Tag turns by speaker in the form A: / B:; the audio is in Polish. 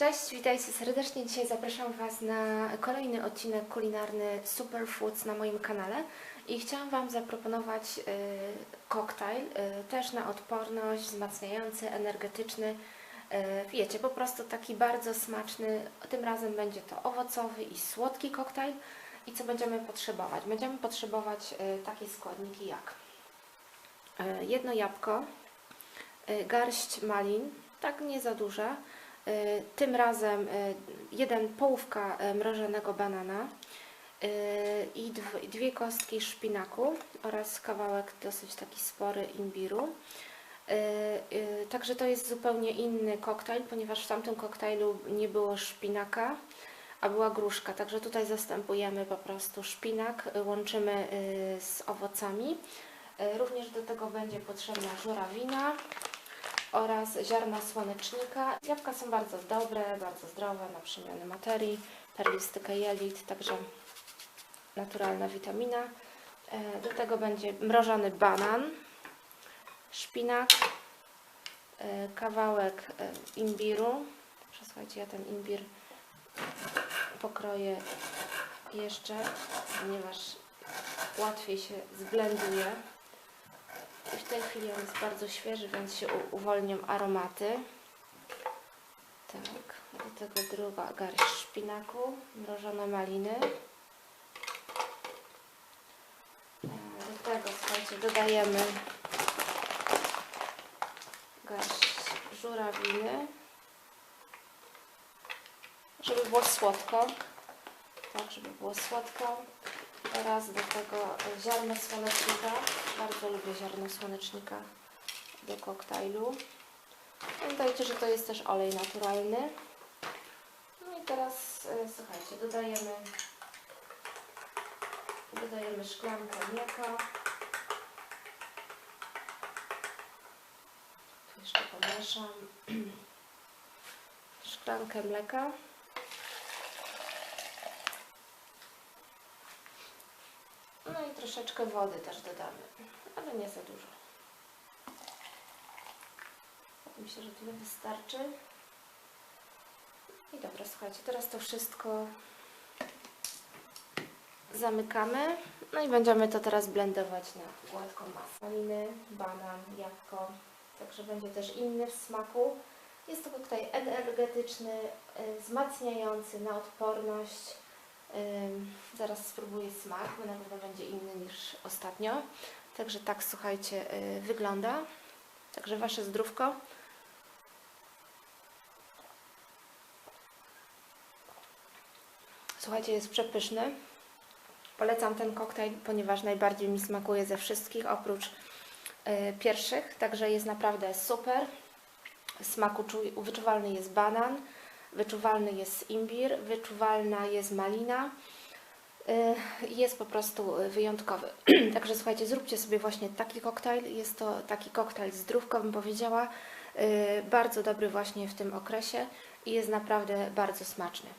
A: Cześć, witajcie serdecznie. Dzisiaj zapraszam Was na kolejny odcinek kulinarny Superfoods na moim kanale i chciałam Wam zaproponować y, koktajl, y, też na odporność, wzmacniający, energetyczny. Y, wiecie, po prostu taki bardzo smaczny. Tym razem będzie to owocowy i słodki koktajl. I co będziemy potrzebować? Będziemy potrzebować y, takie składniki jak y, jedno jabłko, y, garść malin, tak nie za duża, Tym razem y, jeden połówka y, mrożonego banana y, i dw- dwie kostki szpinaku oraz kawałek dosyć taki spory imbiru. Y, y, Także to jest zupełnie inny koktajl, ponieważ w tamtym koktajlu nie było szpinaka, a była gruszka. Także tutaj zastępujemy po prostu szpinak, y, łączymy y, z owocami. Y, Również do tego będzie potrzebna żurawina, oraz ziarna słonecznika. Jabłka są bardzo dobre, bardzo zdrowe, na przemiany materii, perlistykę jelit, także naturalna witamina. E, Do tego będzie mrożony banan, szpinak, e, kawałek e, imbiru. Słuchajcie, ja ten imbir pokroję jeszcze, ponieważ łatwiej się zblenduje. W tej chwili on jest bardzo świeży, więc się uwolnią aromaty. Tak, do tego druga garść szpinaku, mrożone maliny. E, Do tego, słuchajcie, dodajemy garść żurawiny, żeby było słodko. Tak, żeby było słodko. Teraz do tego ziarno słonecznika. Lubię ziarno słonecznika do koktajlu. Pamiętajcie, że to jest też olej naturalny. No i teraz e, słuchajcie, dodajemy dodajemy szklankę mleka. Tu jeszcze pomieszam. Szklankę mleka. I troszeczkę wody też dodamy, ale nie za dużo. Myślę, że tyle wystarczy. I dobra, słuchajcie, teraz to wszystko zamykamy. No i będziemy to teraz blendować na gładką masę. Maliny, banan, jabłko, także będzie też inny w smaku. Jest to koktajl energetyczny, y, wzmacniający na odporność. Zaraz spróbuję smak, bo na pewno będzie inny niż ostatnio. Także tak, słuchajcie, y, wygląda. Także Wasze zdrówko. Słuchajcie, jest przepyszny. Polecam ten koktajl, ponieważ najbardziej mi smakuje ze wszystkich, oprócz y, pierwszych. Także jest naprawdę super. Smaku czuj, wyczuwalny jest banan, wyczuwalny jest imbir, wyczuwalna jest malina. Y, Jest po prostu wyjątkowy. Także słuchajcie, zróbcie sobie właśnie taki koktajl. Jest to taki koktajl zdrówko, bym powiedziała. Y, Bardzo dobry właśnie w tym okresie i jest naprawdę bardzo smaczny.